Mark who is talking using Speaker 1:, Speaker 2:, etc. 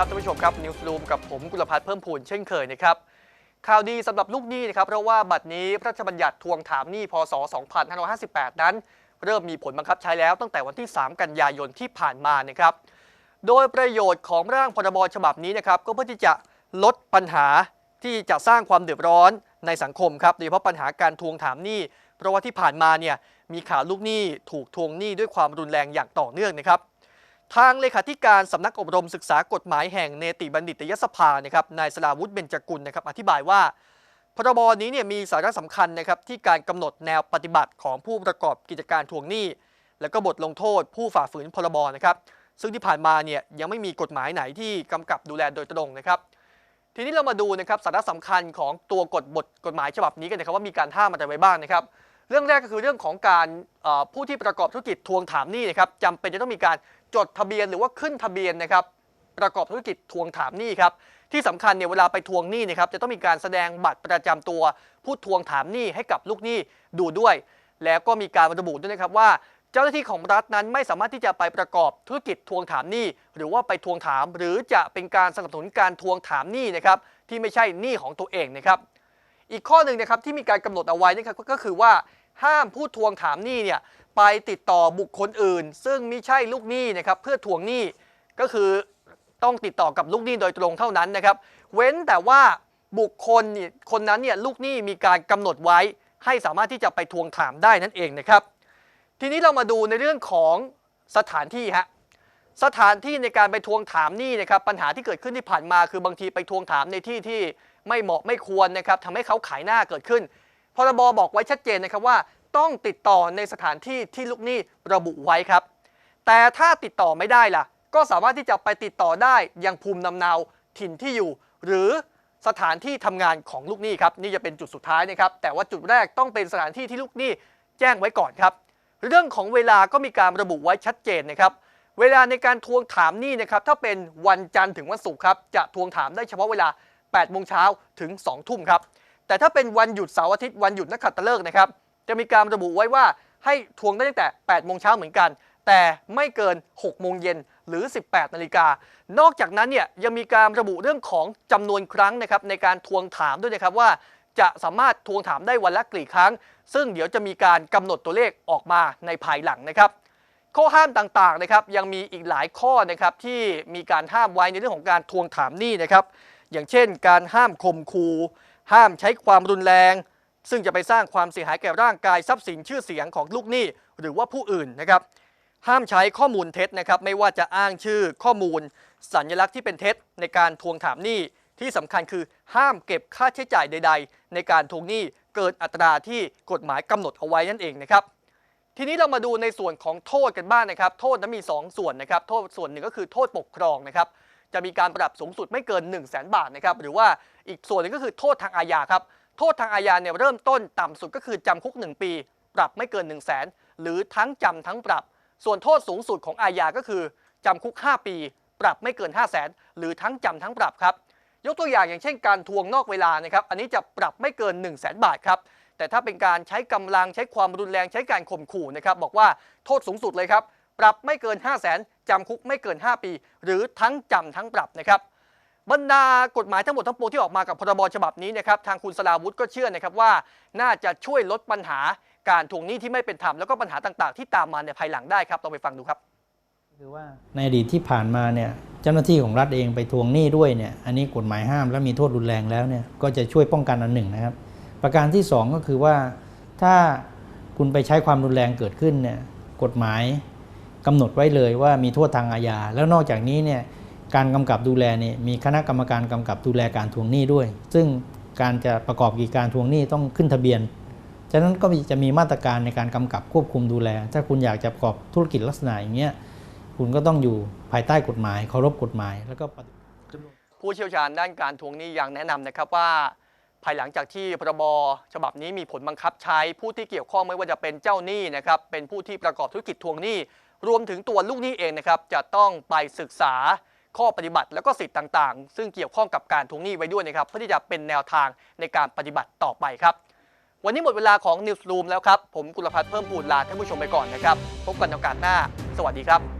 Speaker 1: ครับท่านผู้ชมครับนิวส์รูมกับผมกุลพัฒน์เพิ่มพูนเช่นเคยนะครับข่าวดีสำหรับลูกหนี้นะครับเพราะว่าบัตรนี้พระราชบัญญัติทวงถามหนี้พศ 2558 นั้น เริ่มมีผลบังคับใช้แล้วตั้งแต่วันที่ 3 กันยายนที่ผ่านมานะครับโดยประโยชน์ของร่างพรบฉบับนี้นะครับก็เพื่อที่จะลดปัญหาที่จะสร้างความเดือดร้อนในสังคมครับโดยเฉพาะปัญหาการทวงถามหนี้เพราะว่าที่ผ่านมาเนี่ยมีข่าวลูกหนี้ถูกทวงหนี้ด้วยความรุนแรงอย่างต่อเนื่องนะครับ ทางเลขาธิการสำนักอบรมศึกษากฎหมายแห่งเนติบัณฑิตยสภานะครับนายสลาวุฒิเบญจกุลนะครับอธิบายว่าพรบนี้เนี่ยมีสาระสำคัญนะครับที่การกำหนดแนวปฏิบัติของผู้ประกอบกิจการทวงหนี้ และก็บทลงโทษผู้ฝ่าฝืนพรบนะครับซึ่งที่ผ่านมาเนี่ยยังไม่มีกฎหมายไหนที่กำกับดูแลโดยตรงนะครับทีนี้เรามาดูนะครับสาระสำคัญของตัวกฎบทกฎหมายฉบับนี้กันนะครับว่ามีการห้ามอะไรไว้บ้างนะครับ เรื่องแรกก็คือเรื่องของการผู้ที่ประกอบธุรกิจทวงถามหนี้นะครับจำเป็นจะต้องมีการจดทะเบียนหรือว่าขึ้นทะเบียนนะครับประกอบธุรกิจทวงถามหนี้ครับที่สำคัญเนี่ยเวลาไปทวงหนี้นะครับจะต้องมีการแสดงบัตรประจำตัวผู้ทวงถามหนี้ให้กับลูกหนี้ดูด้วย แล้วก็มีการระบุด้วยนะครับว่าเจ้าหน้าที่ของรัฐนั้นไม่สามารถที่จะไปประกอบธุรกิจทวงถามหนี้ หรือว่าไปทวงถาม หรือจะเป็นการสนับสนุนการทวงถามหนี้นะครับที่ไม่ใช่หนี้ของตัวเองนะครับ อีกข้อหนึ่งนะครับที่มีการกำหนดเอาไว้นะครับก็คือว่า ห้ามผู้ทวงถามหนี้เนี่ยไปติดต่อบุคคลอื่น ซึ่งไม่ใช่ลูกหนี้นะครับเพื่อทวงหนี้ก็คือต้องติดต่อกับลูกหนี้โดยตรงเท่านั้นนะครับ เว้นแต่ว่าบุคคลคนนั้นเนี่ยลูกหนี้มีการกำหนดไว้ ให้สามารถที่จะไปทวงถามได้นั่นเองนะครับ ทีนี้เรามาดูในเรื่องของสถานที่ฮะสถานที่ในการไปทวงถามหนี้นะครับปัญหาที่เกิดขึ้นที่ผ่านมาคือบางทีไปทวงถามในที่ที่ไม่เหมาะไม่ควรนะครับทำให้เขาขายหน้าเกิดขึ้น พรบบอกไว้ชัดเจนนะครับว่า ต้องติดต่อในสถานที่ที่ลูกหนี้ระบุไว้ครับ แต่ถ้าติดต่อไม่ได้ล่ะ ก็สามารถที่จะไปติดต่อได้ยังภูมิลำเนาถิ่นที่อยู่ หรือสถานที่ทำงานของลูกหนี้ครับนี่จะเป็นจุดสุดท้ายนะครับ แต่ว่าจุดแรกต้องเป็นสถานที่ที่ลูกหนี้แจ้งไว้ก่อนครับ เรื่องของเวลาก็มีการระบุไว้ชัดเจนนะครับ เวลาในการทวงถามหนี้นะครับถ้าเป็นวันจันทร์ถึงวันศุกร์ครับจะทวงถามได้เฉพาะเวลา8โมงเช้าถึง2ทุ่มครับ แต่ถ้าเป็นวันหยุดเสาร์อาทิตย์วันหยุดนักขัตฤกษ์นะครับจะมีการระบุไว้ว่าให้ทวงได้ตั้งแต่ 8 โมงเช้าเหมือนกัน แต่ไม่เกิน 6 โมงเย็นหรือ 18 นาฬิกา นอกจากนั้นเนี่ยยังมีการระบุเรื่องของจำนวนครั้งนะครับในการทวงถามด้วยนะครับว่าจะสามารถทวงถามได้วันละกี่ครั้ง ซึ่งเดี๋ยวจะมีการกำหนดตัวเลขออกมาในภายหลังนะครับ ข้อห้ามต่างๆนะครับยังมีอีกหลายข้อนะครับที่มีการห้ามไว้ในเรื่องของการทวงถามหนี้นะครับ อย่างเช่น การห้ามข่มขู่ ห้ามใช้ความรุนแรง ซึ่งจะไปสร้างความเสียหายแก่ร่างกายทรัพย์สินชื่อเสียงของลูกหนี้หรือว่าผู้อื่นนะครับ ห้ามใช้ข้อมูลเท็จนะครับไม่ว่าจะอ้างชื่อข้อมูล สัญลักษณ์ที่เป็นเท็จในการทวงถามหนี้ที่สำคัญคือห้ามเก็บค่าใช้จ่ายใด ๆ ในการทวงหนี้เกินอัตราที่กฎหมายกำหนดเอาไว้นั่นเองนะครับทีนี้เรามาดูในส่วนของโทษกันบ้างนะครับ โทษนั้นมี 2 ส่วนนะครับ โทษส่วนหนึ่งก็คือโทษปกครองนะครับ จะมีการปรับสูงสุดไม่เกิน 1 0 0 0 0แบาทนะครับหรือว่าอีกส่วนหนึงก็คือโทษทางอาญาครับโทษทางอาญาเนี่ยเริ่มต้นต่ำสุดก็คือจำคุก 1 ปี ปรับไม่เกิน 1 0 0 0 0แสนหรือทั้งจำทั้งปรับ ส่วนโทษสูงสุดของอาญาก็คือจำคุก 5 ปี ปรับไม่เกิน 5 0 0แสนหรือทั้งจำทั้งปรับครับยกตัวอย่างอย่างเช่นการทวงนอกเวลานะครับอันนี้จะปรับไม่เกิน 1 0 0 0 0แบาทครับแต่ถ้าเป็นการใช้กำลังใช้ความรุนแรงใช้การข่มขู่นะครับบอกว่าโทษสูงสุดเลยครับ ปรับไม่เกิน 5 0 0แสนจำคุกไม่เกิน 5 ปี หรือทั้งจำทั้งปรับนะครับบรรดากฎหมายทั้งหมดทั้งปวงที่ออกมากับพรบฉบับนี้นะครับทางคุณสลาวุฒิก็เชื่อนะครับว่า น่าจะช่วยลดปัญหาการทวงหนี้ที่ไม่เป็นธรรมแล้วก็ปัญหาต่างๆ ที่ตามมาในภายหลังได้ครับลองไปฟังดูครับ
Speaker 2: คือว่าในอดีตที่ผ่านมาเนี่ยเจ้าหน้าที่ของรัฐเองไปทวงหนี้ด้วยเนี่ยอันนี้กฎหมายห้ามและมีโทษรุนแรงแล้วเนี่ยก็จะช่วยป้องกันอันหนึ่งนะครับ ประการที่สองก็คือว่าถ้าคุณไปใช้ความรุนแรงเกิดขึ้นเนี่ยกฎหมาย กำหนดไว้เลยว่ามีโทษทางอาญา แล้วนอกจากนี้เนี่ยการกำกับดูแลเนี่ยมีคณะกรรมการกำกับดูแลการทวงหนี้ด้วย ซึ่งการจะประกอบกิจการทวงหนี้ต้องขึ้นทะเบียน ฉะนั้นก็จะมีมาตรการในการกำกับควบคุมดูแล ถ้าคุณอยากจะประกอบธุรกิจลักษณะอย่างเงี้ยคุณก็ต้องอยู่ภายใต้กฎหมายเคารพกฎหมายแล้วก็
Speaker 1: ผู้เชี่ยวชาญด้านการทวงหนี้ยังแนะนำนะครับว่า ภายหลังจากที่พรบฉบับนี้มีผลบังคับใช้ผู้ที่เกี่ยวข้องไม่ว่าจะเป็นเจ้าหนี้นะครับเป็นผู้ที่ประกอบธุรกิจทวงหนี้ รวมถึงตัวลูกหนี้เองนะครับจะต้องไปศึกษาข้อปฏิบัติแล้วก็สิทธิ์ต่างๆ ซึ่งเกี่ยวข้องกับการทวงหนี้ไว้ด้วยนะครับเพื่อที่จะเป็นแนวทางในการปฏิบัติต่อไปครับ วันนี้หมดเวลาของ Newsroom แล้วครับ ผมกุลพัฒน์เพิ่มพูนลาท่านผู้ชมไปก่อนนะครับ พบกันในโอกาสหน้า สวัสดีครับ